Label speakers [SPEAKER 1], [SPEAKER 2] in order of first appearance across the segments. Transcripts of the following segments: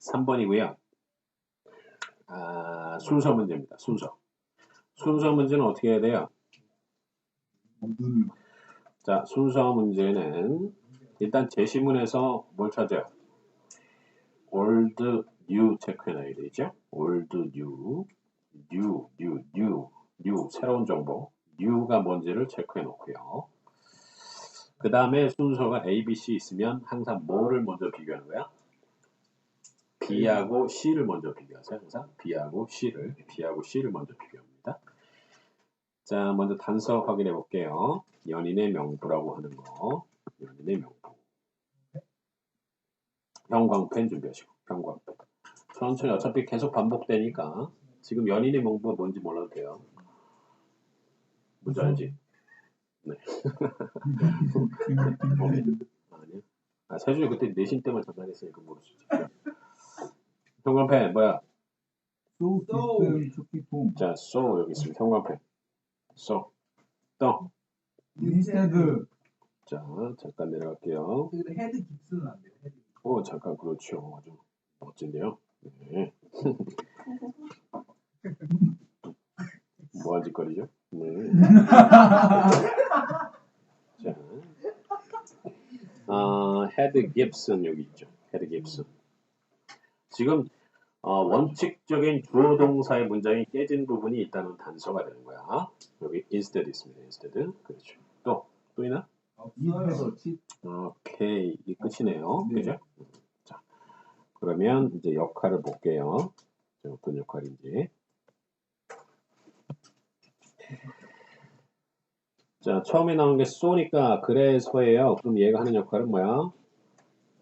[SPEAKER 1] 3번이고요. 아, 순서 문제입니다. 순서. 순서 문제는 어떻게 해야 돼요? 자, 순서 문제는 일단 제시문에서 뭘 찾아요? old, new 체크해놔야 되죠? old, new, new, new, new, new, 새로운 정보. new가 뭔지를 체크해 놓고요. 그 다음에 순서가 A, B, C 있으면 항상 뭐를 먼저 비교하는 거야? B하고 C를 먼저 비교하세요. 항상 B하고 C를, B하고 C를 먼저 비교합니다. 자, 먼저 단서 확인해 볼게요. 연인의 명부라고 하는 거. 연인의 명부. 형광펜 준비하시고, 형광펜. 천천히 어차피 계속 반복되니까 지금 연인의 명부가 뭔지 몰라도 돼요. 뭔지 알지? 네. 아니야. 아, 세준이 그때 내신 때만 잠깐 했으니까 모를 수 있지. 형광펜 뭐야?
[SPEAKER 2] 소
[SPEAKER 3] 소.
[SPEAKER 2] 깊은 초기통
[SPEAKER 1] 자, so 여기 있습니다. 형광펜. so. 또.
[SPEAKER 2] 인스테드
[SPEAKER 1] 자, 잠깐 내려갈게요.
[SPEAKER 3] 근데 헤드 깁스는 안 돼요. 헤드.
[SPEAKER 1] 오, 잠깐 그렇죠. 아주 멋진데요. 네. 뭐한 짓거리죠? 네. 자, 아, 헤드 깁슨 여기 있죠. 헤드 깁슨. 지금 어, 원칙적인 주어 동사의 문장이 깨진 부분이 있다는 단서가 되는 거야. 여기 instead 있습니다. instead. 그렇죠. 또, 또 있나? 오케이. 이 끝이네요.
[SPEAKER 2] 네.
[SPEAKER 1] 그죠? 자, 그러면 이제 역할을 볼게요. 자, 어떤 역할인지. 자, 처음에 나온 게 쏘니까 그래서예요. 그럼 얘가 하는 역할은 뭐야?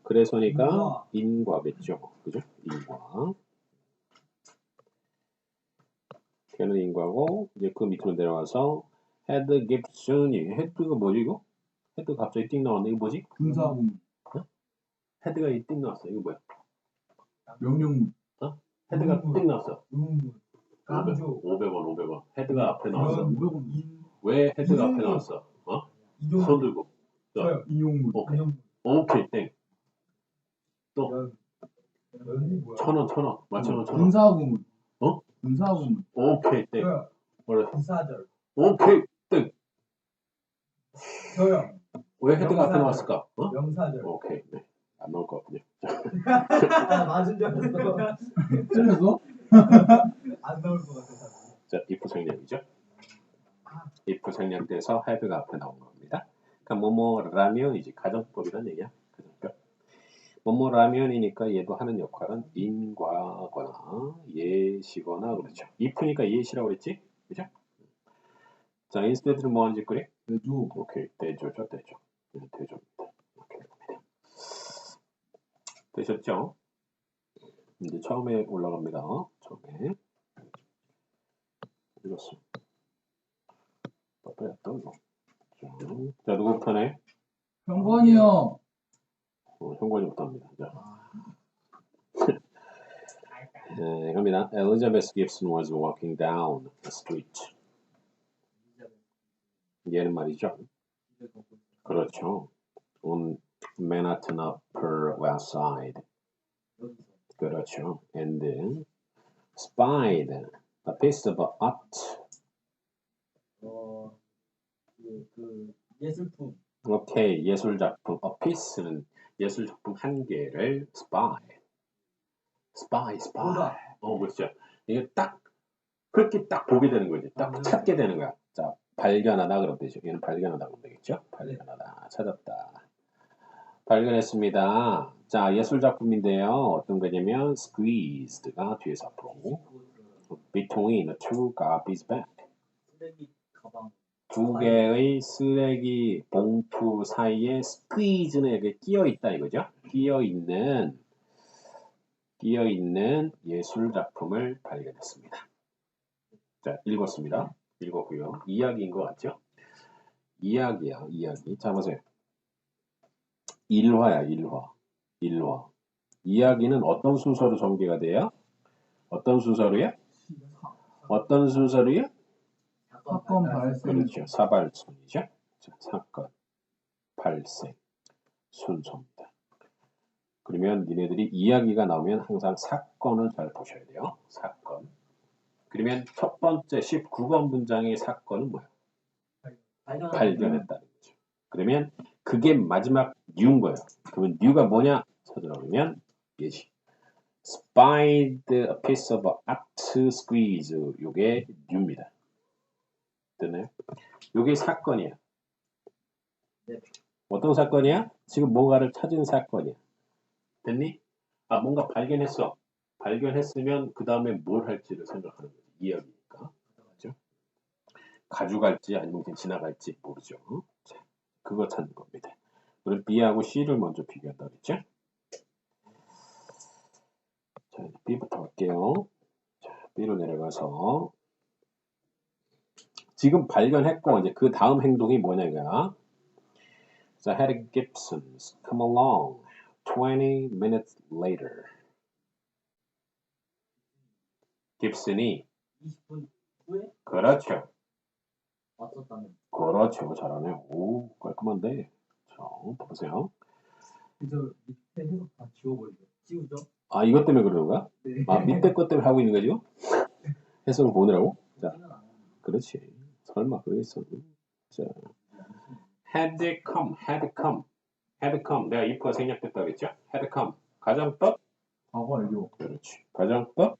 [SPEAKER 1] 그래서니까
[SPEAKER 3] 인과.
[SPEAKER 1] 인과겠죠. 그죠? 인과. 걔는 인과고, 이제 그 밑으로 내려와서 헤드 깁슨이, 헤드가 뭐지 이거? 헤드 갑자기 띵 나왔네. 이거 뭐지?
[SPEAKER 2] 군사공
[SPEAKER 1] 헤드가 이띵 나왔어. 이거 뭐야?
[SPEAKER 2] 명령문
[SPEAKER 1] 헤드가
[SPEAKER 3] 음.
[SPEAKER 1] 띵 나왔어.
[SPEAKER 3] 의문문. 깡조.
[SPEAKER 1] 500원, 500원. 헤드가 앞에 나왔어. 왜 헤드가 앞에. 나왔어? 어? 손. 들고.
[SPEAKER 3] 저요.
[SPEAKER 2] 인용문
[SPEAKER 1] 오케이. 오케이, 땡. 또.
[SPEAKER 3] 연. 연이 뭐야?
[SPEAKER 1] 천 원, 천 원. 맞천 원, 천 원.
[SPEAKER 2] 군사공문
[SPEAKER 1] 어?
[SPEAKER 2] 군사공문
[SPEAKER 1] 오케이, 땡.
[SPEAKER 3] 저요.
[SPEAKER 1] 뭐래?
[SPEAKER 3] 부사절.
[SPEAKER 1] 오케이, 땡.
[SPEAKER 3] 저요.
[SPEAKER 1] 왜 헤드가 앞에
[SPEAKER 3] 명사절.
[SPEAKER 1] 나왔을까? 어?
[SPEAKER 3] 명사절.
[SPEAKER 1] 오케이, 네. 안 나올 것 같군요.
[SPEAKER 3] 아, 맞은 줄 알았어.
[SPEAKER 2] 틀렸어?
[SPEAKER 3] 안 나올 것 같아서.
[SPEAKER 1] 자, if 생략이죠. if 생략돼서 헤드가 앞에 나온 겁니다. 그러니까 뭐뭐라면이지. 가정법이란 얘기야. 가정법. 뭐뭐 라면이니까 얘도 하는 역할은 인과거나 예시거나 그렇죠. if니까 예시라고 그랬지? 그죠? 자, instead는 뭐 하는 짓거리?
[SPEAKER 2] 대조
[SPEAKER 1] 오케이, 대조죠, 대조. 네, 대조입니다. 오케이, 됩니다. 되셨죠? 이제 처음에 올라갑니다. 처음에. 읽었어. 빠빠였던 거. 자, 자, 누구부터네?
[SPEAKER 2] 형관이요
[SPEAKER 1] 어, 현관이부터 합니다. 자. 네, 갑니다. Elizabeth Gibson was walking down the street. 얘는 말이죠. 그렇죠. On Manhattan Upper West Side. 그렇죠. And then spied a piece of art.
[SPEAKER 3] 어, 그, 그 예술품.
[SPEAKER 1] 오케이. 예술 작품. A piece는 예술 작품 한 개를 spy. spy, spy.
[SPEAKER 3] 보다.
[SPEAKER 1] 어, 그렇죠. 이게 딱 그렇게 딱 보게 되는 거지. 딱
[SPEAKER 3] 아, 네.
[SPEAKER 1] 찾게 되는 거야. 자, 발견하다 그러면 되죠. 얘는 발견하다 그러면 되겠죠. 발견하다. 찾았다. 발견했습니다. 자, 예술 작품인데요. 어떤 거냐면 squeezed가 뒤에서 앞으로 between the two garbage bag.
[SPEAKER 3] 쓰레기 가방.
[SPEAKER 1] 두 개의 쓰레기 봉투 사이에 squeeze는 이렇게 끼어 있다 이거죠. 끼어 있는 끼어 있는 예술 작품을 발견했습니다. 자, 읽었습니다. 읽었고요. 이야기인 것 같죠? 이야기야, 이야기. 자, 보세요. 일화야, 일화. 일화. 이야기는 어떤 순서로 전개가 돼요? 어떤 순서로요? 어떤 순서로요?
[SPEAKER 2] 사건 발생
[SPEAKER 1] 그렇죠. 사발순이죠. 자, 사건, 발생, 순서입니다. 그러면 니네들이 이야기가 나오면 항상 사건을 잘 보셔야 돼요. 사건. 그러면 첫 번째 19번 문장의 사건은 뭐야?
[SPEAKER 3] 발견.
[SPEAKER 1] 발견했다는 거죠. 그러면 그게 마지막 new인 거예요. 그러면 new가 뭐냐? 찾아보면 예시. spied a piece of art squeeze. 요게 new입니다. 됐나요? 요게 사건이야.
[SPEAKER 3] 네.
[SPEAKER 1] 어떤 사건이야? 지금 뭔가를 찾은 사건이야. 됐니? 아, 뭔가 발견했어. 발견했으면 그 다음에 뭘 할지를 생각하는 거지. 이야기니까. 그죠? 가져갈지 아니면 그냥 지나갈지 모르죠. 자, 그거 찾는 겁니다. 그럼 B하고 C를 먼저 비교한다 그랬죠? 자, B부터 할게요. 자, B로 내려가서 지금 발견했고 이제 그 다음 행동이 뭐냐 이거야. 자, Harry Gibson, come along. 20 minutes later. 깁슨이
[SPEAKER 3] 20분 후에
[SPEAKER 1] 그렇죠.
[SPEAKER 3] 왔었다는.
[SPEAKER 1] 그렇죠. 잘하네. 오, 깔끔한데. 자, 보세요.
[SPEAKER 3] 그래서 밑에 해석 다 지워버리죠. 지우죠?
[SPEAKER 1] 아, 이것 때문에 그러는 거야?
[SPEAKER 3] 네.
[SPEAKER 1] 아, 밑에 것 때문에 하고 있는 거죠? 해석을 보느라고? 자, 그렇지. 설마 그러겠어. 자, had come, had come, had come. 내가 if가 생략됐다 그랬죠? had come. 가정법?
[SPEAKER 2] 과거 완료.
[SPEAKER 1] 그렇지. 가정법?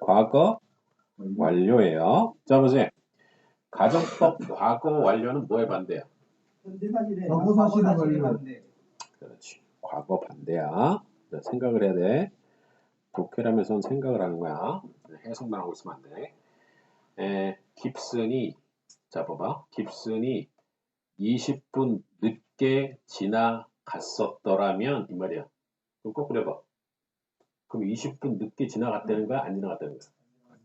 [SPEAKER 1] 과거 완료예요. 자, 보세요. 가정법 과거 완료는 뭐에 반대야?
[SPEAKER 2] 과거 사실에.
[SPEAKER 3] 맞네.
[SPEAKER 1] 그렇지. 과거 반대야. 자, 생각을 해야 돼. 독해라면서는 생각을 하는 거야. 해석만 하고 있으면 안 돼. 에, 깁슨이, 자, 봐봐. 깁슨이 20분 늦게 지나갔었더라면, 이 말이야. 그럼 거꾸로 해봐. 그럼 20분 늦게 지나갔다는 거야? 안 지나갔다는 거야?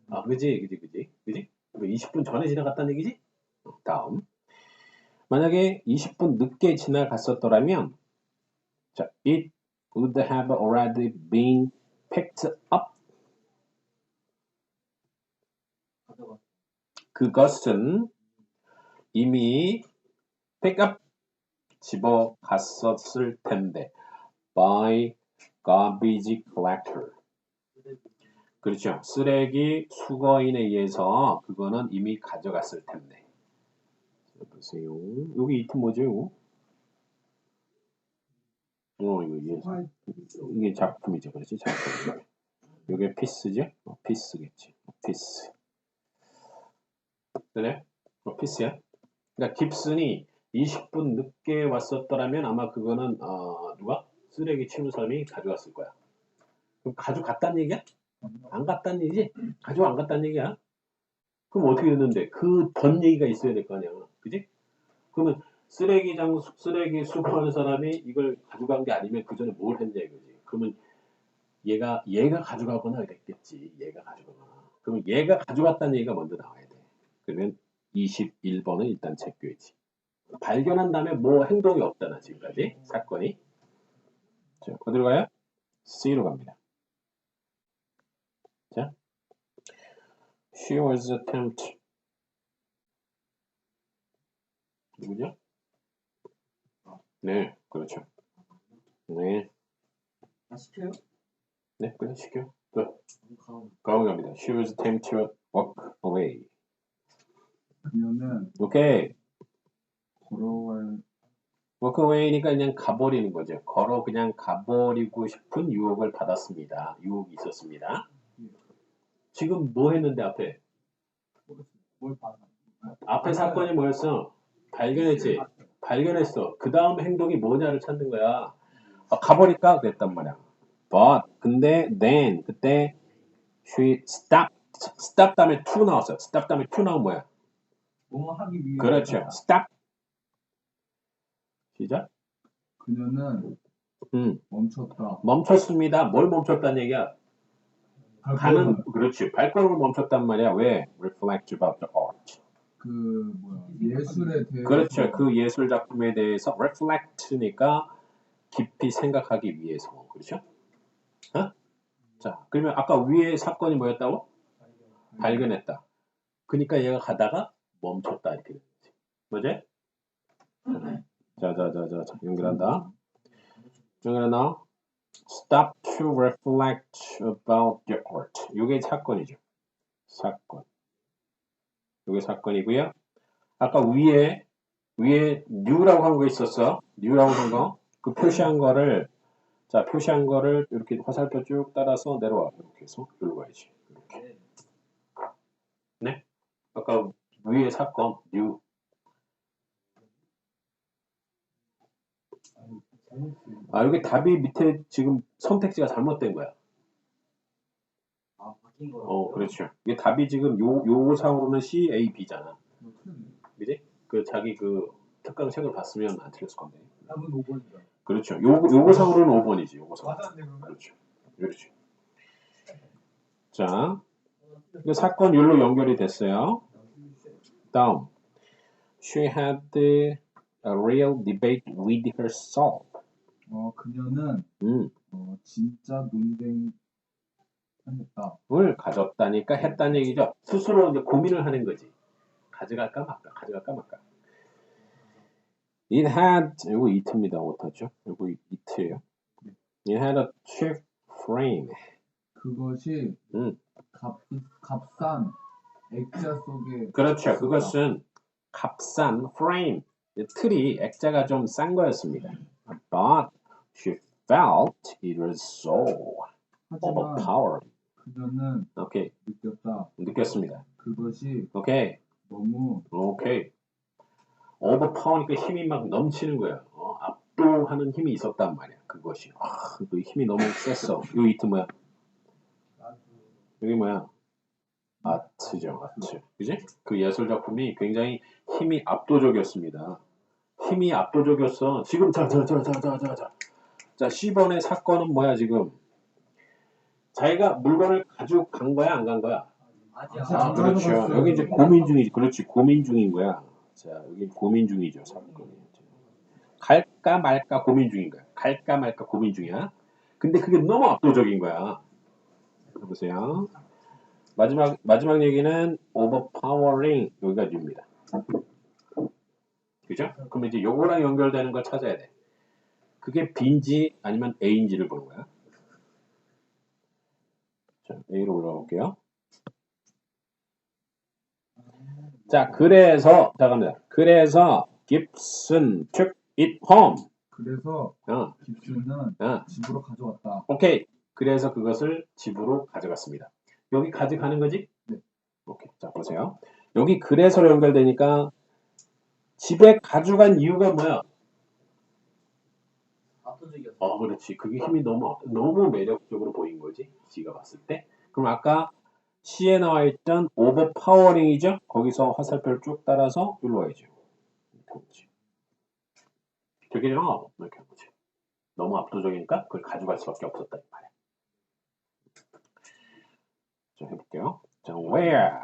[SPEAKER 1] 아, 그지, 그지, 그지, 그지? 그럼 20분 전에 지나갔다는 얘기지? 어, 다음. 만약에 20분 늦게 지나갔었더라면, 자, it would have already been picked up.
[SPEAKER 3] 가져가.
[SPEAKER 1] 그것은 이미 up 집어 갔었을 텐데 by garbage collector. 그렇죠. 쓰레기 수거인에 의해서 그거는 이미 가져갔을 텐데. 자, 보세요. 여기 이팀 뭐죠? 이거? 어, 이거 이게, 이게 작품이죠. 그렇지? 작품. 이게 피스죠? 어, 피스겠지. 어, 피스. 그래? 어, 피스야? 그러니까 깁슨이 20분 늦게 왔었더라면 아마 그거는 어, 누가? 쓰레기 치우는 사람이 가져갔을 거야. 그럼 가져갔다는 얘기야? 안 갔다는 얘기지? 가지고 안 갔다는 얘기야? 그럼 어떻게 됐는데? 그 던 얘기가 있어야 될 거 아니야. 그지? 그러면 쓰레기장, 쓰레기 수거하는 사람이 이걸 가져간 게 아니면 그 전에 뭘 했냐 이거지. 그러면 얘가, 얘가 가져가거나 그랬겠지. 얘가 가져가거나. 그러면 얘가 가져갔다는 얘기가 먼저 나와야 돼. 그러면 21번은 일단 체크해야지. 발견한 다음에 뭐 행동이 없다나 지금까지 사건이. 자, 어디로 가요? C로 갑니다. 자, she was attempt. 누구죠? 네, 그렇죠. 네,
[SPEAKER 3] 아 시켜요?
[SPEAKER 1] 네, 그래 시켜. 그
[SPEAKER 3] 가운.
[SPEAKER 1] 가운 갑니다. She was attempt to walk away.
[SPEAKER 2] 그녀는
[SPEAKER 1] 오케이.
[SPEAKER 2] 걸어갈
[SPEAKER 1] away니까 그냥 가버리는 거죠. 걸어 그냥 가버리고 싶은 유혹을 받았습니다. 유혹이 있었습니다. 지금 뭐 했는데 앞에?
[SPEAKER 3] 뭘 봐?
[SPEAKER 1] 앞에 사건이 뭐였어? 발견했지. 발견했어. 그 다음 행동이 뭐냐를 찾는 거야. 아, 가버릴까? 그랬단 말이야. But 근데 then 그때 she stopped. stop 다음에 to 나왔어. stop 다음에 to 나온 뭐야?
[SPEAKER 3] 뭐뭐 하기 위해.
[SPEAKER 1] 그렇죠. stop. 시작.
[SPEAKER 2] 그녀는
[SPEAKER 1] 음,
[SPEAKER 2] 멈췄다.
[SPEAKER 1] 멈췄습니다. 뭘 멈췄다는 얘기야? 가는 그렇지. 발걸음을 멈췄단 말이야. 왜? Reflect about the art.
[SPEAKER 2] 그 뭐야 예술에 대해서
[SPEAKER 1] 그렇죠. 그 예술 작품에 대해서 reflect니까 깊이 생각하기 위해서. 그렇죠? 어? 자, 그러면 아까 위에 사건이 뭐였다고? 발견했다. 그러니까 얘가 가다가 멈췄다 이렇게 되는 거지. 뭐지? 자, 자, 자, 자, 자, 연결한다. 너 stop to reflect about the art. 이게 사건이죠. 사건. 이게 사건이고요. 아까 위에 위에 new라고 한 거 있었어. new라고 한 거. 그 표시한 거를 자 표시한 거를 이렇게 화살표 쭉 따라서 내려와. 이렇게 해서 여기로 가야지. 이렇게. 네? 아까 위에 사건 new. 아 여기 답이 밑에 지금 선택지가 잘못된 거야.
[SPEAKER 3] 아 바뀐 거.
[SPEAKER 1] 어, 그렇죠. 이게 답이 지금 요, 요상으로는 C, A, B잖아. 그지? 그 자기 그 특강 책을 봤으면 안 틀렸을 건데.
[SPEAKER 3] 답은 5번이다.
[SPEAKER 1] 그렇죠. 요, 요거상으로는 5번이지, 요거상. 그렇죠. 그렇죠. 자, 그 사건 율로 연결이 됐어요. 다음. She had a real debate with herself.
[SPEAKER 2] 어, 그녀는
[SPEAKER 1] 음,
[SPEAKER 2] 어, 진짜 논쟁.
[SPEAKER 1] 을 가졌다니까 했다는 얘기죠. 스스로 이제 고민을 하는 거지. 가져갈까 말까, 가져갈까 말까. It had, 이거 it입니다. 오타죠. 이거 it예요. It had a cheap frame.
[SPEAKER 2] 그것이
[SPEAKER 1] 음.
[SPEAKER 2] 값, 값싼 액자 속에
[SPEAKER 1] 그렇죠. 그것은 값싼 frame. 틀이 액자가 좀 싼 거였습니다. But she felt it was so
[SPEAKER 2] 하지만
[SPEAKER 1] overpowering.
[SPEAKER 2] 그녀는
[SPEAKER 1] 오케이.
[SPEAKER 2] 느꼈다.
[SPEAKER 1] 느꼈습니다.
[SPEAKER 2] 그것이
[SPEAKER 1] 오케이.
[SPEAKER 2] 너무
[SPEAKER 1] 오케이. 오버파워니까 힘이 막 넘치는 거야. 어, 압도하는 힘이 있었단 말이야. 그것이. 아, 그 힘이 너무 셌어. 요 이트 뭐야? 여기 뭐야? 아트죠, 아트. 그지? 그 예술 작품이 굉장히 힘이 압도적이었습니다. 힘이 압도적이었어. 지금 자, 자, 자, 자, 자, 자, 자. 자, 10번의 사건은 뭐야, 지금? 자기가 물건을 가지고 간 거야, 안 간 거야?
[SPEAKER 3] 아직
[SPEAKER 2] 아,
[SPEAKER 1] 아, 그렇죠.
[SPEAKER 2] 가져갔어요.
[SPEAKER 1] 여기 이제 고민 중이지. 그렇지. 고민 중인 거야. 자, 여기 고민 중이죠. 사건이. 갈까 말까 고민 중인 거야. 갈까 말까 고민 중이야. 근데 그게 너무 압도적인 거야. 보세요. 마지막 마지막 얘기는 overpowering 여기까지입니다. 그죠? 그럼 이제 요거랑 연결되는 걸 찾아야 돼. 그게 B인지 아니면 A인지를 보는 거야. 자, A로 올라올게요. 자, 그래서, 자, 갑니다. 그래서, 깁슨 took it home.
[SPEAKER 2] 그래서
[SPEAKER 1] 어,
[SPEAKER 2] 깁슨은
[SPEAKER 1] 어,
[SPEAKER 2] 집으로 가져왔다.
[SPEAKER 1] 오케이. 그래서 그것을 집으로 가져갔습니다. 여기 가져가는 거지?
[SPEAKER 2] 네.
[SPEAKER 1] 오케이. 자, 보세요. 여기 그래서로 연결되니까, 집에 가져간 이유가 뭐야?
[SPEAKER 3] 압도적이었어.
[SPEAKER 1] 어, 그렇지. 그게 힘이 너무, 너무 매력적으로 보인 거지. 지가 봤을 때. 그럼 아까 C에 나와 있던 overpowering이죠? 거기서 화살표를 쭉 따라서 일로 와야죠. 이렇게. 되게 어, 이렇게 한 거지. 너무 압도적이니까 그걸 가져갈 수밖에 없었다. 이 말이야. 자, 해볼게요. 자, where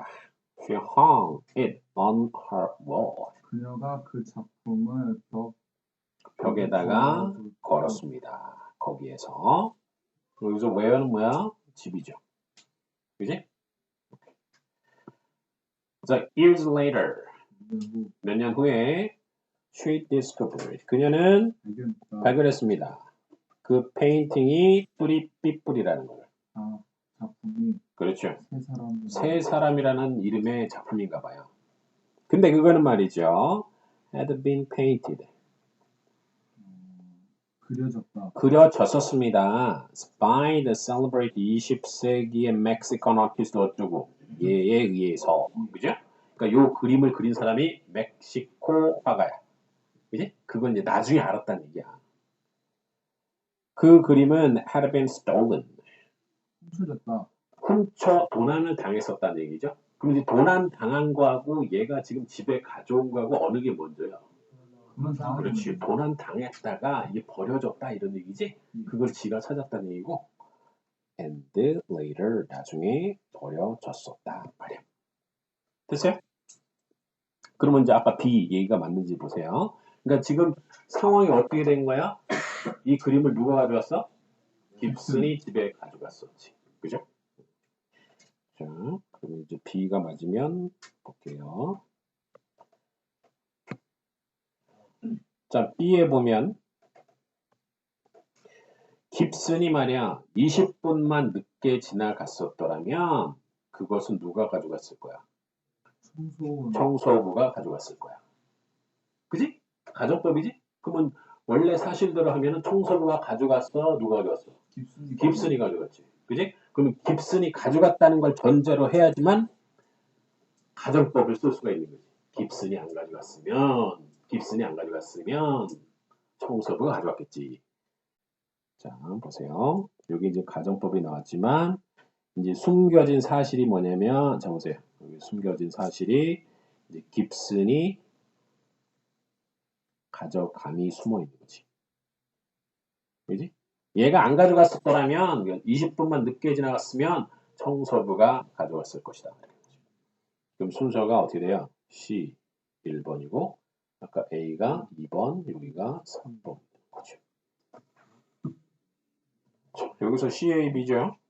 [SPEAKER 1] she hung it on her wall.
[SPEAKER 2] 그녀가 그 작품을 벽
[SPEAKER 1] 벽에다가. 걸었습니다. 거기에서 여기서 where는 뭐야? 집이죠. 그지? 자, years later 몇 년 후에 she discovered 그녀는. 발견했습니다. 그 페인팅이 뿌리 삐뿌리라는 걸.
[SPEAKER 2] 아, 작품이
[SPEAKER 1] 그렇죠.
[SPEAKER 2] 세 사람
[SPEAKER 1] 세 사람이라는 이름의 작품인가 봐요. 근데 그거는 말이죠. had been painted.
[SPEAKER 2] 어, 그려졌다.
[SPEAKER 1] 그려졌었습니다. by the celebrated 20세기의 멕시칸 아티스트 어쩌고 얘에 의해서 그죠? 그러니까 요 그림을 그린 사람이 멕시코 화가야. 그지? 그건 이제 나중에 알았다는 얘기야. 그 그림은 had been stolen.
[SPEAKER 2] 훔쳐졌다.
[SPEAKER 1] 훔쳐 도난을 당했었다는 얘기죠. 그럼 이제 도난 당한 거하고 얘가 지금 집에 가져온 거하고 어느 게 먼저야? 그렇지. 도난 당했다가 이게 버려졌다 이런 얘기지.
[SPEAKER 2] 음.
[SPEAKER 1] 그걸 지가 찾았다는 얘기고. And later 나중에 버려졌었다 말이야. 됐어요? 그러면 이제 아까 B 얘기가 맞는지 보세요. 그러니까 지금 상황이 어떻게 된 거야? 이 그림을 누가 가져왔어? 깁슨이 집에 가져갔었지. 그죠? 자, 그럼 이제 B가 맞으면 볼게요. 자, B에 보면 깁슨이 말이야 20분만 늦게 지나갔었더라면 그것은 누가 가져갔을 거야?
[SPEAKER 2] 청소
[SPEAKER 1] 청소부가 가져갔을 거야. 그지? 가정법이지? 그러면 원래 사실대로 하면은 청소부가 가져갔어? 누가 가져갔어?
[SPEAKER 2] 깁슨이
[SPEAKER 1] 깁슨이 가져갔지. 그지? 그러면 깁슨이 가져갔다는 걸 전제로 해야지만 가정법을 쓸 수가 있는 거지. 깁슨이 안 가져갔으면, 깁슨이 안 가져갔으면 청소부가 가져갔겠지. 자, 보세요. 여기 이제 가정법이 나왔지만, 이제 숨겨진 사실이 뭐냐면, 자, 보세요. 여기 숨겨진 사실이, 이제 깁슨이 가져감이 숨어 있는 거지. 그지? 얘가 안 가져갔었더라면 20분만 늦게 지나갔으면 청소부가 가져갔을 것이다. 그럼 순서가 어떻게 돼요? C 1번이고 아까 A가 2번, 여기가 3번 거죠. 자, 여기서 CAB죠. 네.